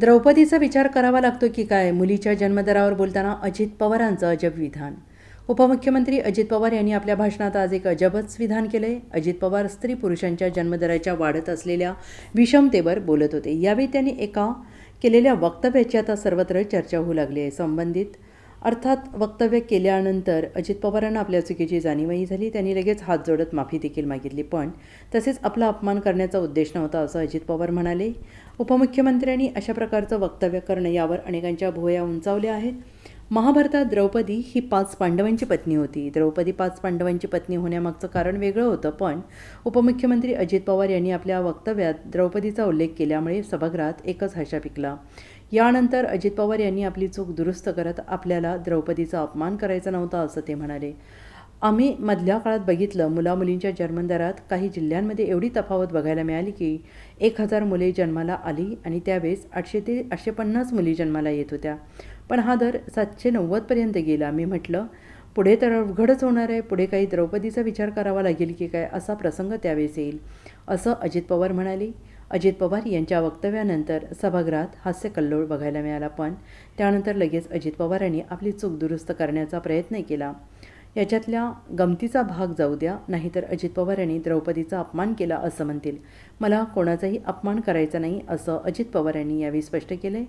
द्रौपदीचा विचार करावा लागतो की काय? मुलीच्या जन्मदरावर बोलताना अजित पवारांचं अजब विधान. उपमुख्यमंत्री अजित पवार यांनी आपल्या भाषणात आज एक अजबच विधान केलंय. अजित पवार स्त्री पुरुषांच्या जन्मदराच्या वाढत असलेल्या विषमतेवर बोलत होते. यावेळी त्यांनी एका केलेल्या वक्तव्याची आता सर्वत्र चर्चा होऊ लागली आहे. संबंधित अर्थात वक्तव्य केल्यानंतर अजित पवारांना आपल्या चुकीची जाणीवही झाली. त्यांनी लगेच हात जोडत माफी देखील मागितली. पण तसेच आपला अपमान करण्याचा उद्देश नव्हता असं अजित पवार म्हणाले. उपमुख्यमंत्र्यांनी अशा प्रकारचं वक्तव्य करणं यावर अनेकांच्या भुवया उंचावल्या आहेत. महाभारतात द्रौपदी ही पाच पांडवांची पत्नी होती. द्रौपदी पाच पांडवांची पत्नी होण्यामागचं कारण वेगळं होतं पण उपमुख्यमंत्री अजित पवार यांनी आपल्या वक्तव्यात द्रौपदीचा उल्लेख केल्यामुळे सभागृहात एकच हशा पिकला. यानंतर अजित पवार यांनी आपली चूक दुरुस्त करत आपल्याला द्रौपदीचा अपमान करायचा नव्हता असं ते म्हणाले. आम्ही मधल्या काळात बघितलं मुलामुलींच्या जन्मदरात काही जिल्ह्यांमध्ये एवढी तफावत बघायला मिळाली की एक हजार मुले जन्माला आली आणि त्यावेळेस आठशे ते आठशे पन्नास मुली जन्माला येत होत्या. पण हा दर सातशे नव्वदपर्यंत गेला. मी म्हटलं पुढे तर अवघडच होणार आहे. पुढे काही द्रौपदीचा विचार करावा लागेल की काय? असा प्रसंग त्यावेळेस येईल असं अजित पवार म्हणाले. अजित पवार यांच्या वक्तव्यानंतर सभागृहात हास्यकल्लोळ बघायला मिळाला पण त्यानंतर लगेच अजित पवारांनी आपली चूक दुरुस्त करण्याचा प्रयत्न केला. याच्यातल्या गमतीचा भाग जाऊ द्या नाहीतर अजित पवार यांनी द्रौपदीचा अपमान केला असं म्हणतील. मला कोणाचाही अपमान करायचा नाही असं अजित पवार यांनी यावेळी स्पष्ट केलंय.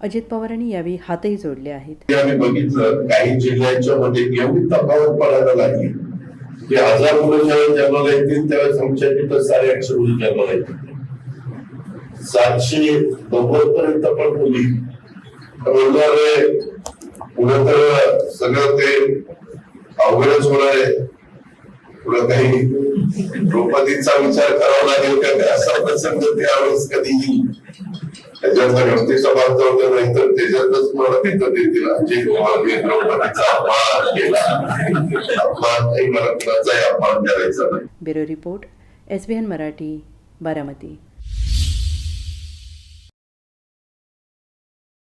अजित पवारांनी यावेळी हातही जोडले आहेत. आम्ही बघितलं. काही जिल्ह्यांच्या मध्ये एवढी तफावत पडायला लागली. की हजार मुलं जेव्हा जन्माला येतील त्यावेळेस आमच्या तिथं साडे आठशे जन्माला येतील. सातशे नव्वद पर्यंत पण मुली रोजगार आहे पुढे तर सगळं ते अवघडच होणार आहे. पुढे काही द्रौपदीचा विचार करावा लागेल का? काय असा प्रसंग त्यावेळेस कधी येईल त्याच्यातला गमतीचा भाग जाऊ नाही तर त्याच्यातच मला तिथं देतील अजय कुमार मी द्रौपदीचा अपमान केला अपमान काही मला कुणाचाही अपमान करायचा नाही. Bureau report S B N Marathi Baramati.